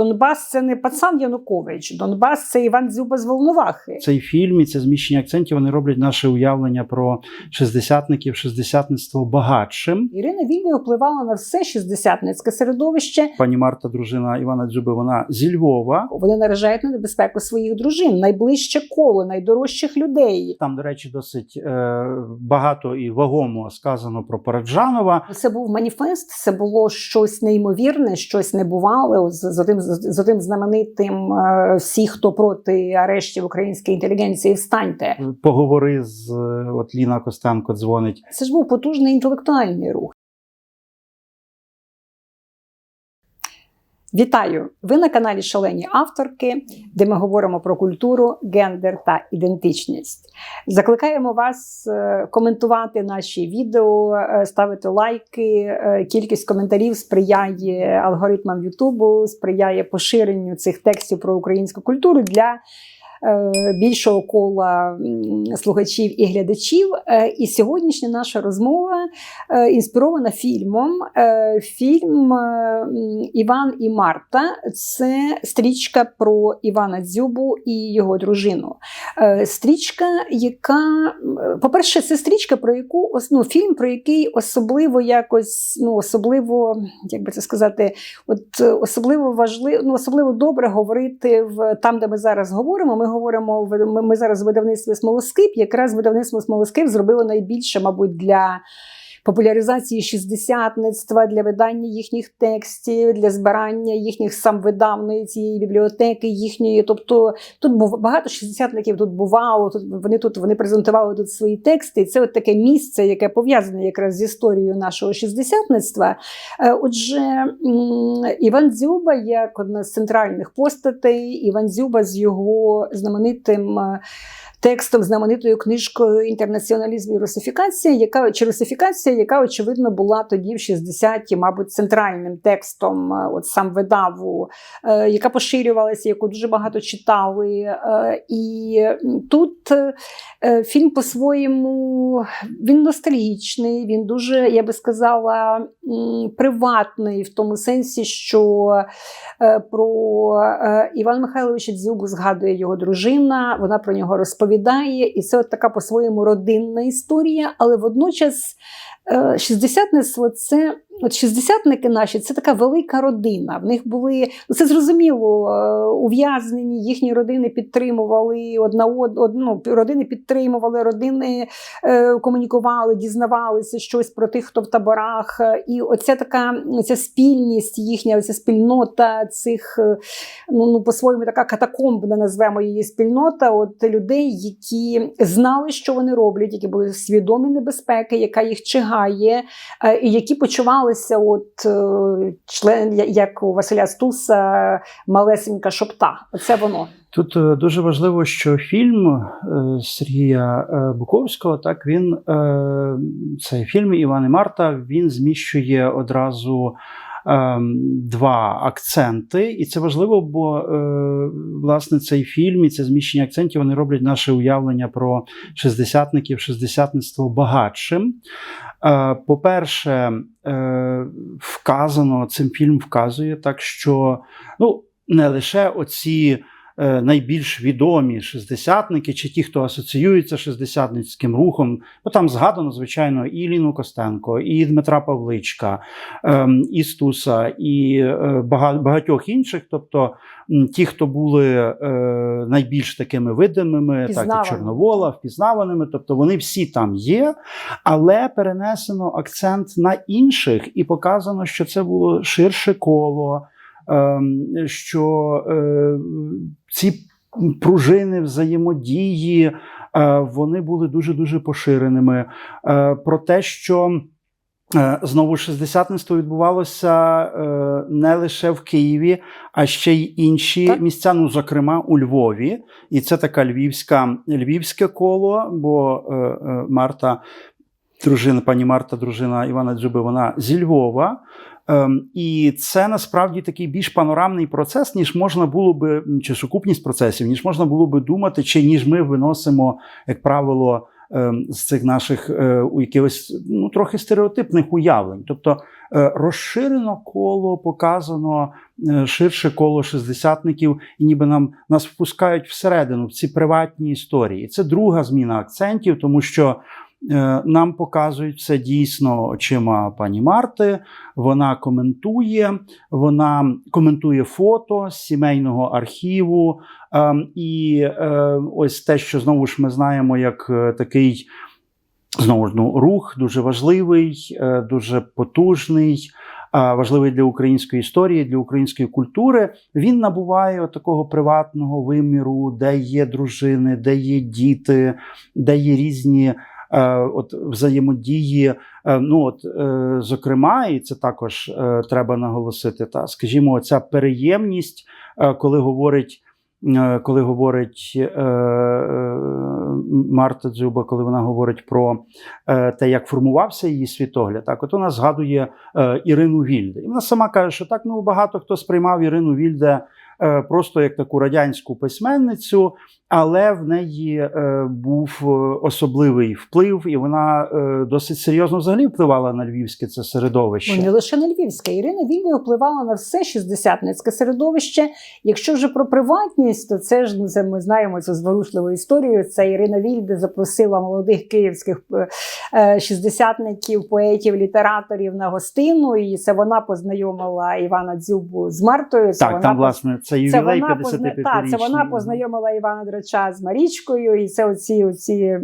Донбас це не пацан Янукович, Донбас це Іван Дзюба з Волновахи. Цей фільм і це зміщення акцентів вони роблять наше уявлення про шістдесятників, шістдесятництво багатшим. Ірина Вільня впливала на все шістдесятницьке середовище. Пані Марта, дружина Івана Дзюби, вона зі Львова. Вони наражають на небезпеку своїх дружин, найближче коло, найдорожчих людей. Там, до речі, досить е, багато і вагомо сказано про Параджанова. Це був маніфест, це було щось неймовірне, щось небувале. З, з, тим, з, тим знаменитим е, всі, хто проти арештів української інтелігенції, встаньте. Поговори з е, от Ліна Костенко дзвонить. Це ж був потужний інтелектуальний рух. Вітаю! Ви на каналі Шалені авторки, де ми говоримо про культуру, гендер та ідентичність. Закликаємо вас е, коментувати наші відео, е, ставити лайки. Е, Кількість коментарів сприяє алгоритмам Ютубу, сприяє поширенню цих текстів про українську культуру для більшого кола слухачів і глядачів. Е, І сьогоднішня наша розмова е, інспірована фільмом. Е, Фільм е, Іван і Марта це стрічка про Івана Дзюбу і його дружину. Е, Стрічка, яка, по-перше, це стрічка, про яку ну, фільм, про який особливо якось, ну, особливо, як би це сказати, от е, особливо важливо, ну, особливо добре говорити в там, де ми зараз говоримо. Ми говоримо ми зараз в видавництві Смолоскип. Якраз видавництво Смолоскип зробило найбільше, мабуть, для. Популяризації шістдесятництва для видання їхніх текстів, для збирання їхніх самвидавної цієї бібліотеки їхньої. Тобто тут був багато шістдесятників тут бувало. Тут вони тут вони презентували тут свої тексти. І це от таке місце, яке пов'язане якраз з історією нашого шістдесятництва. Е, Отже, Іван Дзюба як одна з центральних постатей, Іван Дзюба з його знаменитим. Текстом знаменитою книжкою Інтернаціоналізм і русифікація, яка чи русифікація, яка очевидно була тоді в 60-ті, мабуть, центральним текстом, е, от сам видаву, е, яка поширювалася, яку дуже багато читали. Е, і тут фільм по-своєму він ностальгічний, він дуже, я би сказала, приватний в тому сенсі, що про Івана Михайловича Дзюбу згадує його дружина, вона про нього розповідає, і це от така по-своєму родинна історія, але водночас шістдесятництво це. От шістдесятники наші це така велика родина. В них були це зрозуміло, е, ув'язнені, їхні родини підтримували одна од, од- ну, родини підтримували, родини е, комунікували, дізнавалися щось про тих, хто в таборах. Е, І оця така ця спільність їхня, оця спільнота цих, е, ну, ну по-своєму така катакомбна, назвемо її спільнота. От людей, які знали, що вони роблять, які були свідомі небезпеки, яка їх чигає, е, і які почувалися, от е, член, як у Василя Стуса, малесенька шопта. Оце воно. Тут е, дуже важливо, що фільм Сергія Буковського, так він цей фільм Іван і Марта він зміщує одразу. Ем, Два акценти, і це важливо, бо е, власне цей фільм і це зміщення акцентів вони роблять наше уявлення про шістдесятників, шістдесятництво багатшим. Е, по-перше, е, вказано цим фільм вказує так, що ну не лише оці найбільш відомі шістдесятники, чи ті, хто асоціюється з шістдесятницьким рухом, бо там згадано, звичайно, і Ліну Костенко, і Дмитра Павличка, ем, і Стуса, і е, багатьох інших. Тобто ті, хто були е, найбільш такими видимими, так і Чорновола, впізнаваними, тобто вони всі там є, але перенесено акцент на інших і показано, що це було ширше коло, що е, ці пружини взаємодії е, вони були дуже дуже поширеними. Е, Про те, що знову шістдесятництво відбувалося не лише в Києві, а ще й інші Так. місця, ну зокрема у Львові. І це така львівська львівське коло, бо Марта. Дружина, пані Марта, дружина Івана Дзюби, вона зі Львова. Ем, і це насправді такий більш панорамний процес, ніж можна було би, чи сукупність процесів, ніж можна було би думати, чи ніж ми виносимо, як правило, е, з цих наших е, у якихось ну, трохи стереотипних уявлень. Тобто е, розширено коло показано е, ширше коло шістдесятників, і ніби нам нас впускають всередину в ці приватні історії. Це друга зміна акцентів, тому що. Е, Нам показують все дійсно очима пані Марти. Вона коментує, вона коментує фото з сімейного архіву. Ем, І е, ось те, що знову ж ми знаємо, як е, такий знову ж ну, рух дуже важливий, дуже потужний, важливий для української історії, для української культури. Він набуває такого приватного виміру, де є дружини, де є діти, де є різні. Е, От взаємодії, Е, ну от е, зокрема, і це також треба наголосити. Та скажімо, ця переємність, коли говорить, коли говорить Марта Дзюба, коли вона говорить про те, як формувався її світогляд, так от вона згадує Ірину Вільде. І вона сама каже, що так ну багато хто сприймав Ірину Вільде просто як таку радянську письменницю, але в неї е, був е, особливий вплив, і вона е, досить серйозно взагалі впливала на львівське це середовище. Ну, не лише на Львівське. Ірина Вільня впливала на все шістдесятницьке середовище. Якщо вже про приватність, то це ж ну, це ми знаємо цю зворушливу історію. Це Ірина Вільде запросила молодих київських шістдесятників, поетів, літераторів на гостину, і це вона познайомила Івана Дзюбу з Мартою. Це Так, вона там, власне, це ювілей вона, позна... 55 та, це вона познайомила Івана Драча з Марічкою, і це оці, оці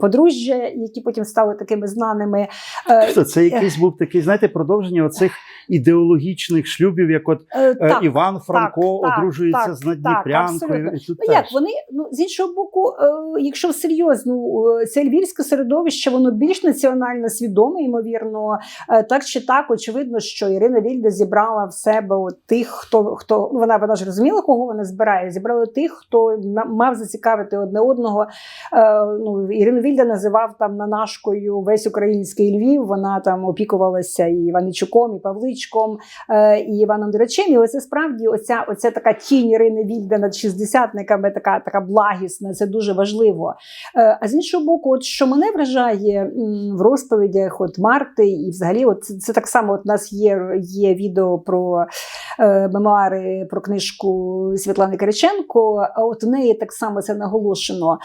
подружжя, які потім стали такими знаними. Е, Тобто це якийсь був такий, знаєте, продовження оцих ідеологічних шлюбів, як от е, е, так, Іван Франко так, одружується так, з Надніпрянкою. так, Ну як вони ну з іншого боку, е, якщо серйозно, е, це львівське середовище, воно більш національно свідоме, ймовірно. Е, так чи так, очевидно, що Ірина Вільда зібрала в себе от тих, хто хто ну, вона вона ж розуміла, кого вона збирає. Зібрала тих, хто мав зацікавити одне одного. Е, ну Ірину Вільда називав там нанашкою весь український Львів. Вона там опікувалася і Іваничуком, і Павличком, е, і Іваном Дурачем. І оце справді оця, оця така тінь Ірини Вільда над шістдесятниками, така, така благісна, це дуже важливо. Е, А з іншого боку, от що мене вражає в розповідях от Марти, і взагалі, от це, це так само. От нас є, є відео про е, мемуари про книжку Світлани Кириченко. От у неї так само це наголошено.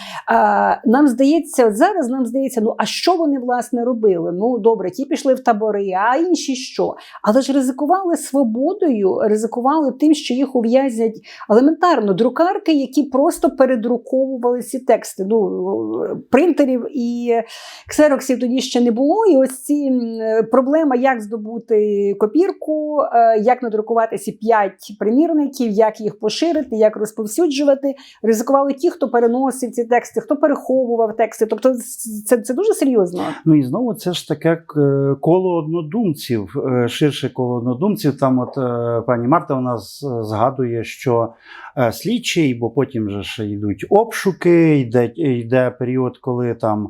Нам здається, зараз нам здається, ну а що вони власне робили? Ну добре, ті пішли в табори, а інші що? Але ж ризикували свободою, ризикували тим, що їх ув'язнять елементарно друкарки, які просто передруковували ці тексти. Ну принтерів і ксероксів тоді ще не було. І ось ці проблема, як здобути копірку, е, як надрукувати ці п'ять примірників, як їх поширити, як розповсюджувати. Ризикували ті, хто переносив ці тексти, хто переховував тексти. Тобто, це, це дуже серйозно. Ну і знову це ж таке е, коло однодумців, е, ширше коло однодумців. Там, от е, пані Марта, вона з- згадує, що слідчий, бо потім же ж йдуть обшуки, йде, йде період, коли там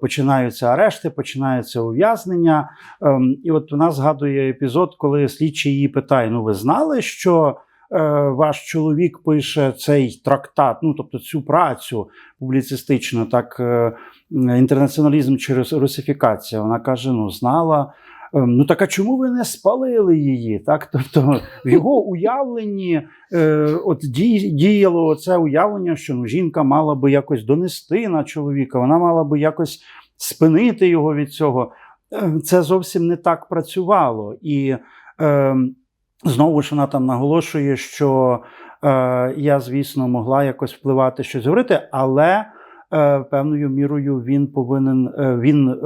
починаються арешти, починаються ув'язнення. Ем, і от вона згадує епізод, коли слідчий її питає: Ну, ви знали, що ваш чоловік пише цей трактат, ну тобто цю працю публіцистичну, так. е, інтернаціоналізм через русифікація. Вона каже: ну, знала. Ем, Ну так а чому ви не спалили її? Так, тобто в його уявленні е, от діяло це уявлення, що ну, жінка мала би якось донести на чоловіка, вона мала би якось спинити його від цього. Е, Це зовсім не так працювало. І е, знову ж вона там наголошує, що е, я, звісно, могла якось впливати щось говорити, але е, певною мірою він повинен е, він е,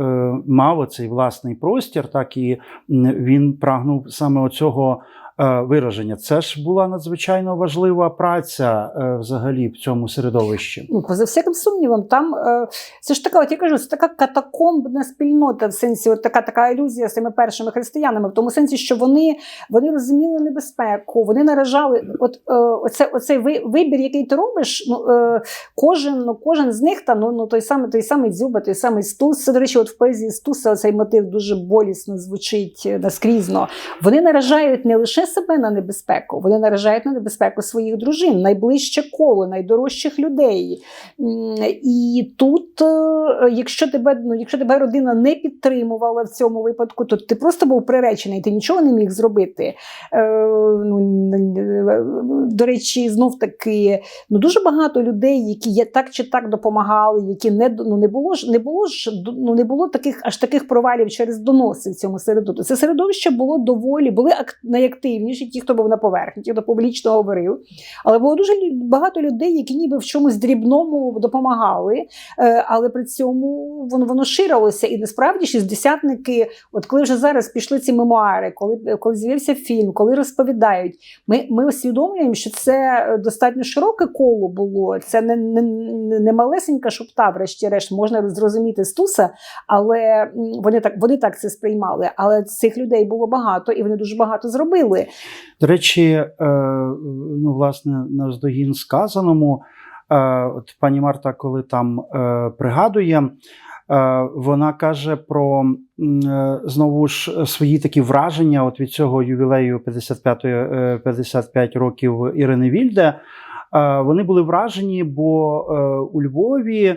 мав оцей власний простір, так і він прагнув саме оцього вираження. Це ж була надзвичайно важлива праця е, взагалі в цьому середовищі. Ну, поза всяким сумнівом, там е, це ж така, от я кажу, це така катакомбна спільнота, в сенсі, от така така ілюзія з тими першими християнами, в тому сенсі, що вони, вони розуміли небезпеку, вони наражали. От е, оце, оцей ви- вибір, який ти робиш, ну е, кожен, ну кожен з них там, ну, ну той самий, той самий дзюба, той самий стус. Це, до речі, от в поезії Стуса цей мотив дуже болісно звучить е, наскрізно. Вони наражають не лише себе на небезпеку, вони наражають на небезпеку своїх дружин, найближче коло, найдорожчих людей. І тут, е, якщо тебе, ну, якщо тебе родина не підтримувала в цьому випадку, то ти просто був приречений, ти нічого не міг зробити. Е, ну, е, До речі, знов таки, ну дуже багато людей, які є так чи так допомагали, які не ну, не було ж не було ж ну не було таких аж таких провалів через доноси в цьому середовищі. Це середовище було доволі, були ак- найактивніші, ті, хто був на поверхні, ті, хто публічно говорив. Але було дуже багато людей, які ніби в чомусь дрібному допомагали, е, але при цьому воно воно ширилося. І насправді шістдесятники, от коли вже зараз пішли ці мемуари, коли коли з'явився фільм, коли розповідають, ми, ми усвідомлюємо, що це достатньо широке коло було. Це не, не- не малесенька шопта, врешті-решт, можна зрозуміти Стуса, але вони так, вони так це сприймали. Але цих людей було багато, і вони дуже багато зробили. До речі, е, ну, власне, навздогін сказаному, е, от пані Марта, коли там е, пригадує, вона каже про знову ж свої такі враження от від цього ювілею 55, е, 55 років Ірини Вільде. Вони були вражені, бо у Львові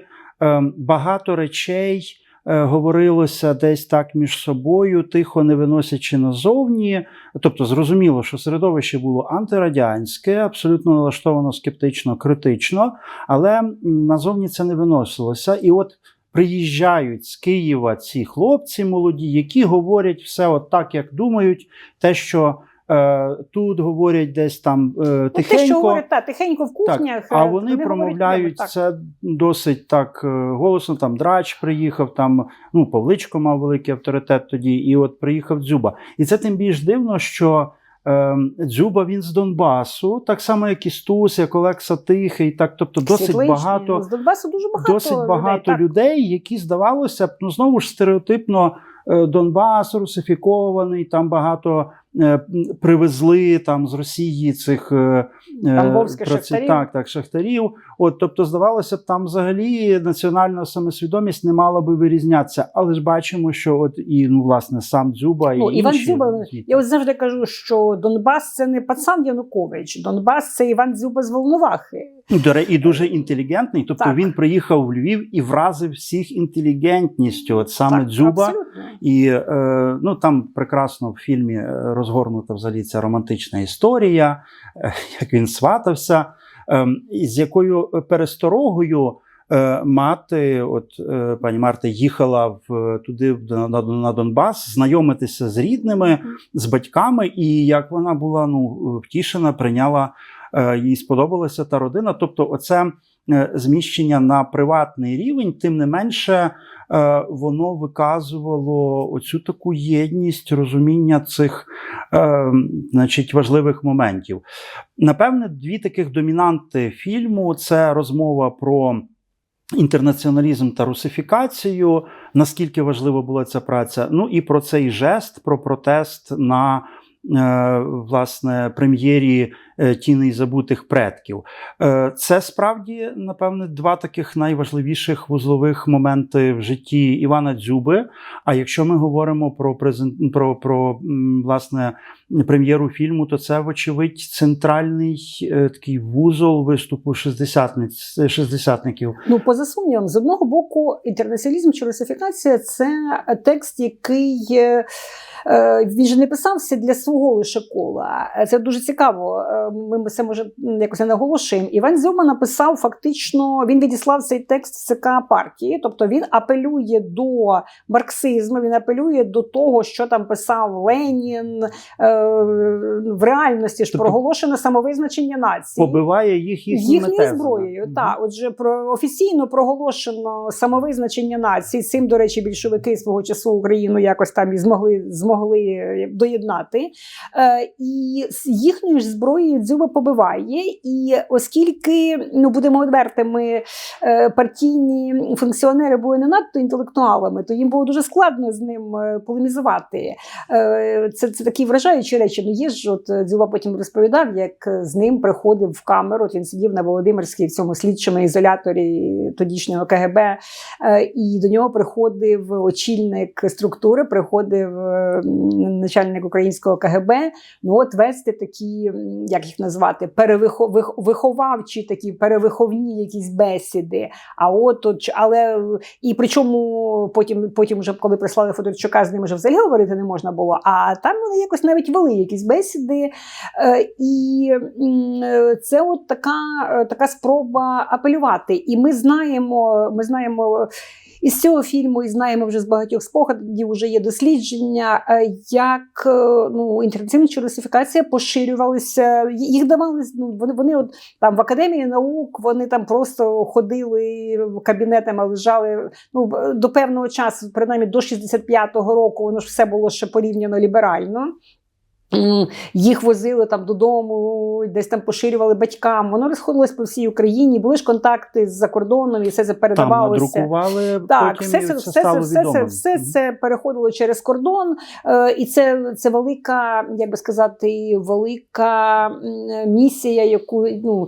багато речей говорилося десь так між собою, тихо не виносячи назовні. Тобто, зрозуміло, що середовище було антирадянське, абсолютно налаштовано скептично, критично, але назовні це не виносилося. І от приїжджають з Києва ці хлопці молоді, які говорять все от так, як думають, те, що. Е, Тут говорять десь там е, Ну, те, що тихенько, говорять, та, тихенько в так, а е, вони говорять промовляють так. це досить так е, голосно. Там драч приїхав, там ну Павличко мав великий авторитет тоді, і от приїхав Дзюба. І це тим більш дивно, що е, Дзюба він з Донбасу, так само як і Стус, як Олекса Тихий, так тобто досить Світличні. багато. З Донбасу дуже багато Досить багато людей. людей, які здавалося б, ну знову ж стереотипно Донбас русифікований, там багато привезли там з Росії цих е, Тамбовських праці- шахтарів. Так, так, шахтарів. От, тобто, здавалося б, там взагалі національна самосвідомість не мала би вирізнятися. Але ж бачимо, що от і ну, власне сам Дзюба Ну, і Іван інші, Дзюба, звідти. Я от завжди кажу, що Донбас це не пацан Янукович, Донбас це Іван Дзюба з Волновахи. Ну, і дуже інтелігентний. Тобто Так. він приїхав в Львів і вразив всіх інтелігентністю. От саме Так, Дзюба. Абсолютно. І е, ну там прекрасно в фільмі е, розгорнута взагалі ця романтична історія, е, як він сватався, е, і з якою пересторогою е, мати, от е, пані Марта, їхала в туди на, Донбас, знайомитися з рідними, з батьками, і як вона була ну втішена, прийняла їй сподобалася та родина. Тобто, оце зміщення на приватний рівень, тим не менше, е, воно виказувало оцю таку єдність, розуміння цих е, значить, важливих моментів. Напевне, дві таких домінанти фільму це розмова про. Інтернаціоналізм та русифікацію, наскільки важлива була ця праця. Ну і про цей жест, про протест на е, власне прем'єрі е, Тіни забутих предків. Е, Це справді, напевне, два таких найважливіших вузлових моменти в житті Івана Дзюби. А якщо ми говоримо про презент про, про власне прем'єру фільму, то це, вочевидь, центральний е, такий вузол виступу шістдесятниць шістдесятників. Ну, поза сумнівом, з одного боку, інтернаціоналізм чи русифікація це текст, який е, е, він же не писався для свого лише кола. Е, Це дуже цікаво. Ми це може якось не наголошуємо. Іван Зюма написав фактично, він відіслав цей текст в ЦК партії, тобто він апелює до марксизму, він апелює до того, що там писав Ленін. Е, В реальності ж Тобто проголошено самовизначення нації Побиває їх їхньою зброєю. Мгм. Так, отже, про офіційно проголошено самовизначення нації. Цим, до речі, більшовики свого часу Україну якось там і змогли змогли доєднати. Е, і з їхньою ж зброєю Дзюба побиває, і оскільки ну будемо відвертими, е, партійні функціонери були не надто інтелектуалами, то їм було дуже складно з ним е, полемізувати. Е, Це, це такі вражаючі речі. Ну є ж, от Дзюба потім розповідав, як з ним приходив в камеру. От він сидів на Володимирській в цьому слідчому ізоляторі тодішнього КГБ, і до нього приходив очільник структури, приходив начальник українського КГБ. Ну от вести такі, як їх назвати, перевиховавчі, такі перевиховні якісь бесіди. А от, от але е, і причому потім, потім вже коли прислали Федорчука, з ним вже взагалі говорити не можна було. А там вони якось навіть вели якісь бесіди. Е, І е, це от така, така спроба апелювати. І ми знаємо, ми знаємо. Із цього фільму і знаємо вже з багатьох спогадів, вже є дослідження, е, як е, ну, інтернаційна русифікація поширювалася. Їх давали ну, вони, вони от там в академії наук, вони там просто ходили кабінетами, лежали ну, до певного часу, принаймні до 65-го року, воно ж все було ще порівняно ліберально. Їх возили там додому, десь там поширювали батькам. Воно розходилось по всій Україні. Були ж контакти з-за кордоном, і все це Там передавалося. надрукували, Так, потім все це, це все, стало все, все, все mm -hmm. це переходило через кордон, е, і це, це велика, як би сказати, велика місія, яку ну.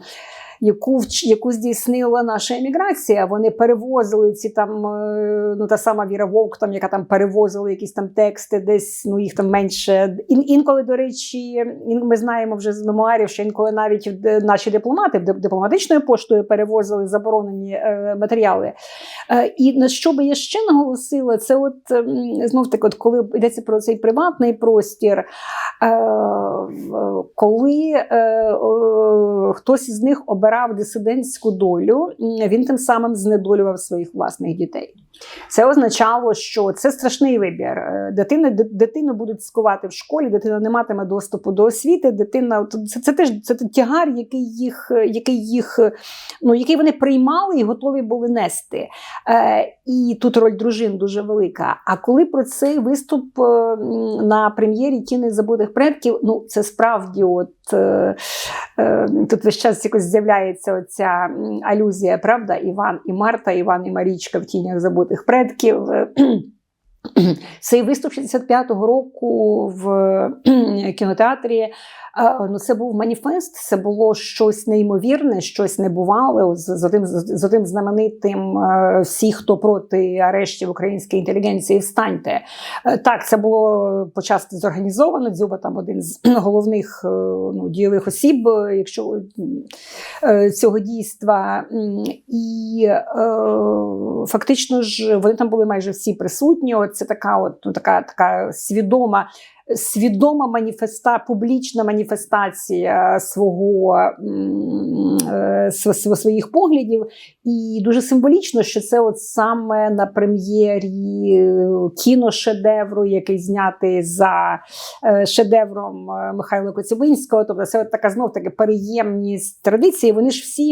Яку яку здійснила наша еміграція, вони перевозили ці там, е, ну та сама Віра Вовк, там яка там перевозила якісь там тексти, десь ну їх там менше. Ін, інколи, до речі, ін, ми знаємо вже з мемуарів, що інколи навіть е, наші дипломати дипломатичною поштою перевозили заборонені е, матеріали. Е, І на що би я ще наголосила, це от знов таки, от коли йдеться про цей приватний простір, е, коли е, е, хтось із них обирав дисидентську долю, він тим самим знедолював своїх власних дітей. Це означало, що це страшний вибір. Е, Дитина, ди- дитину будуть скувати в школі, дитина не матиме доступу до освіти. Дитина це, це теж це тягар, який їх, який їх, ну який вони приймали і готові були нести. Е, і тут роль дружин дуже велика. А коли про цей виступ е, на прем'єрі Тіни забутих предків, ну це справді, от тут весь час якось з'являється оця алюзія, правда? Іван і Марта, Іван і Марічка в тінях забутих предків. Е, Цей виступ 65-го року в кінотеатрі. е, Ну, це був маніфест, це було щось неймовірне, щось небувале. З, з, одним, з, одним знаменитим е, всі, хто проти арештів української інтелігенції, встаньте. Е, Так, це було почасти зорганізовано. Дзюба там один з головних ну, дієвих осіб, якщо цього дійства. І фактично ж вони там були майже всі присутні. Це така, от ну, така, така свідома. Свідома маніфеста, публічна маніфестація свого е, св- св- своїх поглядів, і дуже символічно, що це от саме на прем'єрі кіношедевру, який знятий за е, шедевром е, Михайла Коцюбинського. Тобто, це от така знов таки переємність традиції. Вони ж всі,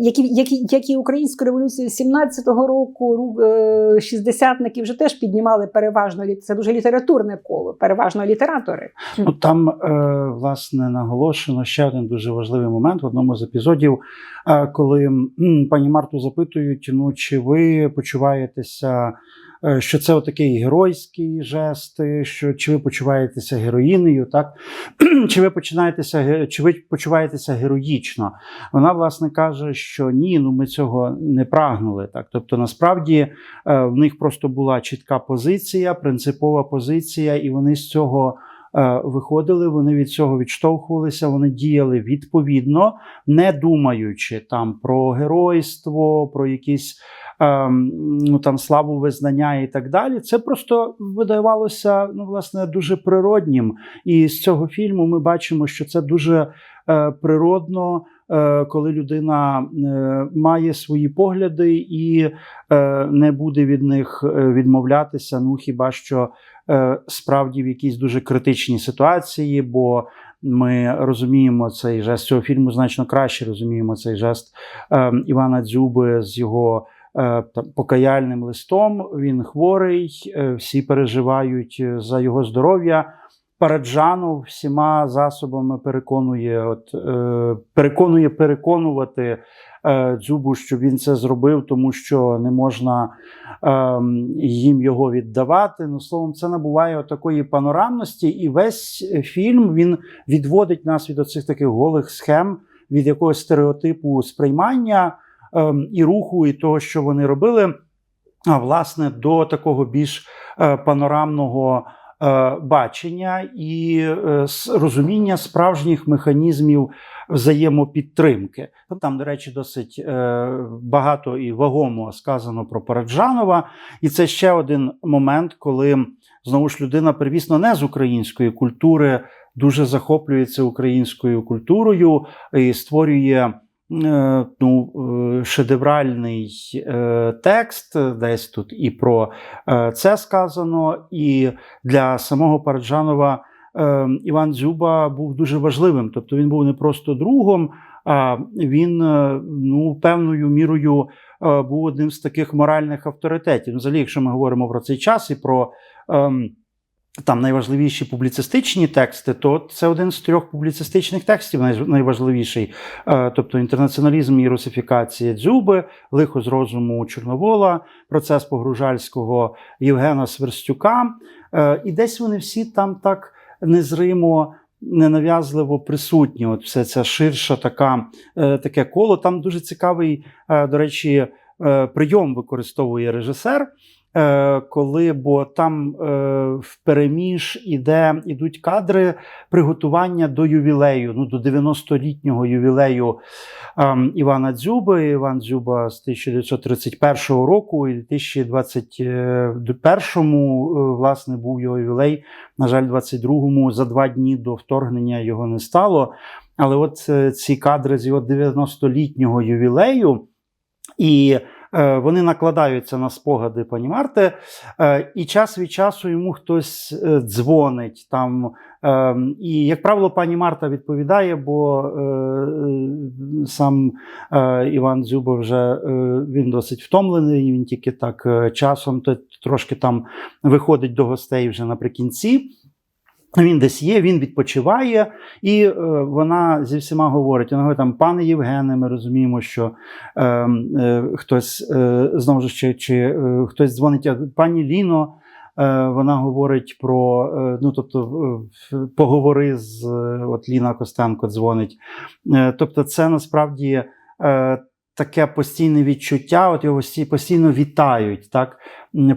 які, які, як і українську революцію 17-го року, шістдесятники вже теж піднімали переважно це дуже літературне коло, переважно літератори. Ну там е, власне наголошено ще один дуже важливий момент в одному з епізодів, е, коли м, пані Марту запитують: ну чи ви почуваєтеся, що це отакий геройський жест, е, що чи ви почуваєтеся героїнею, так чи ви починаєтеся, чи ви почуваєтеся героїчно? Вона власне каже, що ні, ну ми цього не прагнули. Так, тобто, насправді е, в них просто була чітка позиція, принципова позиція, і вони з цього е, виходили, вони від цього відштовхувалися, вони діяли відповідно, не думаючи там про геройство, про якісь ну, там, славу визнання і так далі. Це просто видавалося ну, власне, дуже природнім. І з цього фільму ми бачимо, що це дуже е, природно. е, Коли людина е, має свої погляди і не буде від них відмовлятися, ну хіба що справді в якійсь дуже критичній ситуації, бо ми розуміємо цей жест цього фільму значно краще розуміємо цей жест е, Івана Дзюби з його там, покаяльним листом. Він хворий, е, всі переживають е, за його здоров'я. Параджанов всіма засобами переконує, от, е, переконує переконувати е, Дзюбу, що він це зробив, тому що не можна е, їм його віддавати. Ну, словом, це набуває такої панорамності, і весь фільм він відводить нас від оцих таких голих схем, від якогось стереотипу сприймання е, і руху, і того, що вони робили. А власне до такого більш е, панорамного е, бачення і е, розуміння справжніх механізмів взаємопідтримки. Там, до речі, досить багато і вагомо сказано про Параджанова, і це ще один момент, коли знову ж людина, первісно, не з української культури, дуже захоплюється українською культурою і створює. Е, Ну, е, шедевральний е, текст, десь тут і про це сказано, і для самого Параджанова Іван Дзюба був дуже важливим. Тобто він був не просто другом, а він ну, певною мірою був одним з таких моральних авторитетів. Взагалі, якщо ми говоримо про цей час і про ем, там найважливіші публіцистичні тексти, то це один з трьох публіцистичних текстів, найважливіший. Е, Тобто інтернаціоналізм і русифікація Дзюби, лихо з розуму Чорновола, процес Погружальського Євгена Сверстюка. Е, І десь вони всі там так незримо. Ненав'язливо присутні, от все це ширша така, е, таке коло. Там дуже цікавий, до речі, прийом використовує режисер, коли, бо там е, в переміж іде, ідуть кадри приготування до ювілею, ну до 90-літнього ювілею ем, Івана Дзюби. Іван Дзюба з 1931 року і 2021 е, власне був його ювілей. На жаль, 22-му за два дні до вторгнення його не стало. Але от е, ці кадри з його 90-літнього ювілею, і е, вони накладаються на спогади пані Марти, е, і час від часу йому хтось е, дзвонить там. Е, і, як правило, пані Марта відповідає, бо е, е, сам е, Іван Дзюба вже е, він досить втомлений, він тільки так е, часом трошки там виходить до гостей вже наприкінці. Він десь є, він відпочиває, і е, вона зі всіма говорить. Вона говорить там, пане Євгене, ми розуміємо, що е, е, хтось е, знову ж чи, чи е, хтось дзвонить, пані Ліно. е, Вона говорить про, е, ну тобто, поговори з е, от Ліна Костенко дзвонить. Тобто, це насправді таке постійне відчуття, от його постійно вітають, так?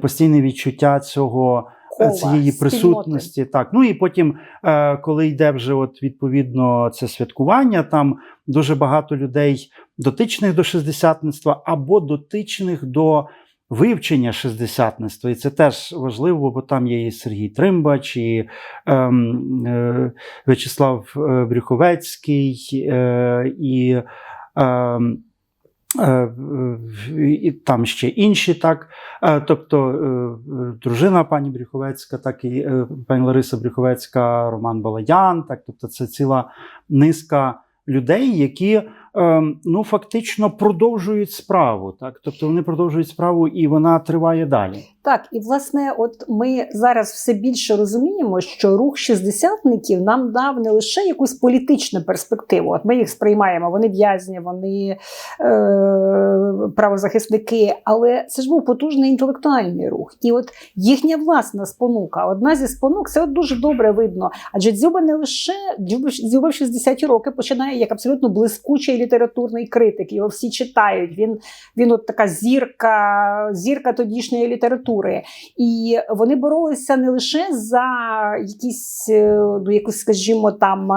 Постійне відчуття цього Кола, цієї спільноти. присутності. Так, ну і потім, е, коли йде вже от відповідно це святкування, там дуже багато людей дотичних до шестдесятництва або дотичних до вивчення шестдесятництва. І це теж важливо, бо там є і Сергій Тримбач, і ем, е, В'ячеслав е, Брюховецький, е, і. Е, і там ще інші, так. Е, Тобто е, дружина пані Брюховецька, так і е, пані Лариса Брюховецька, Роман Балаян, так, тобто це ціла низка людей, які е, ну, фактично продовжують справу. Так? Тобто вони продовжують справу і вона триває далі. Так, і власне, от ми зараз все більше розуміємо, що рух шістдесятників нам дав не лише якусь політичну перспективу. От ми їх сприймаємо, вони в'язні, вони е, правозахисники, але це ж був потужний інтелектуальний рух. І от їхня власна спонука, одна зі спонук, це от дуже добре видно. Адже Дзюба не лише Дзюба в 60-ті роки починає як абсолютно блискучий літературний критик. Його всі читають. Він він от така зірка, зірка тодішньої літератури. І вони боролися не лише за якісь, е, ну, якусь, скажімо, там.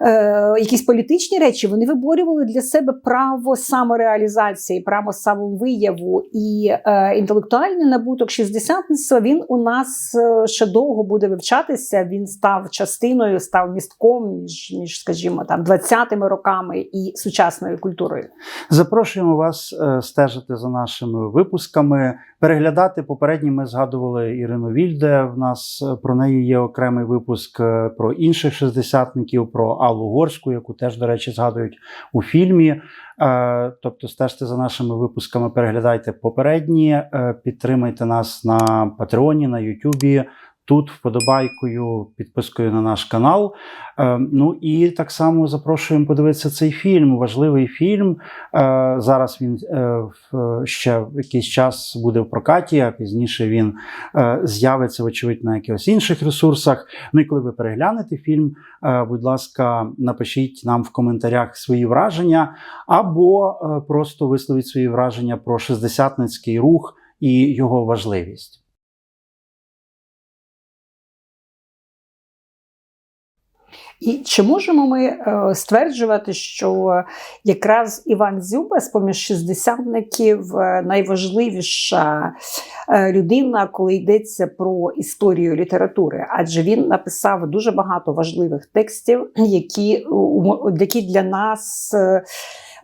Е, якісь політичні речі вони виборювали для себе право самореалізації, право самовияву і е, інтелектуальний набуток шістдесятництва він у нас е, ще довго буде вивчатися. Він став частиною, став містком між, між скажімо, там 20-ми роками і сучасною культурою. Запрошуємо вас е, стежити за нашими випусками, переглядати попередні. Ми згадували Ірину Вільде. В нас е, про неї є окремий випуск е, про інших шестдесятників, про Аллу Горську, яку теж, до речі, згадують у фільмі. Тобто, стежте за нашими випусками, переглядайте попередні, підтримайте нас на Патреоні, на Ютубі. Тут вподобайкою, підпискою на наш канал. Е, Ну і так само запрошуємо подивитися цей фільм. Важливий фільм. Е, Зараз він е, ще якийсь час буде в прокаті, а пізніше він з'явиться, вочевидь, на якихось інших ресурсах. Ну і коли ви переглянете фільм, будь ласка, напишіть нам в коментарях свої враження, або просто висловіть свої враження про шестдесятницький рух і його важливість. І чи можемо ми е, стверджувати, що якраз Іван Дзюба з поміж шістдесятників е, найважливіша е, людина, коли йдеться про історію літератури? Адже він написав дуже багато важливих текстів, які для нас.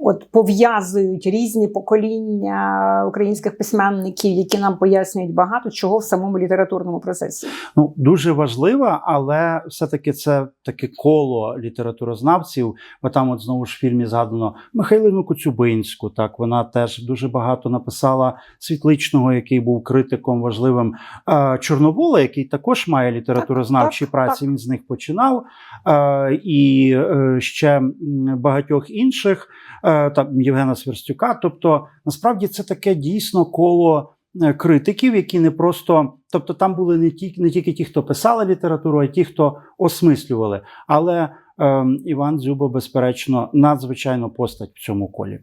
От пов'язують різні покоління українських письменників, які нам пояснюють багато чого в самому літературному процесі. Ну, дуже важлива, але все-таки це таке коло літературознавців. Бо там, от знову ж в фільмі згадано Михайлину Коцюбинську. Так вона теж дуже багато написала світличного, який був критиком важливим Чорновола, який також має літературознавчі Так, так, праці. Він з них починав. І е, ще багатьох інших, там Євгена Сверстюка. Тобто, насправді це таке дійсно коло е, критиків, які не просто, тобто там були не тільки не тільки ті, хто писали літературу, а й ті, хто осмислювали. Але е, Іван Дзюба, безперечно, надзвичайно постать в цьому колі.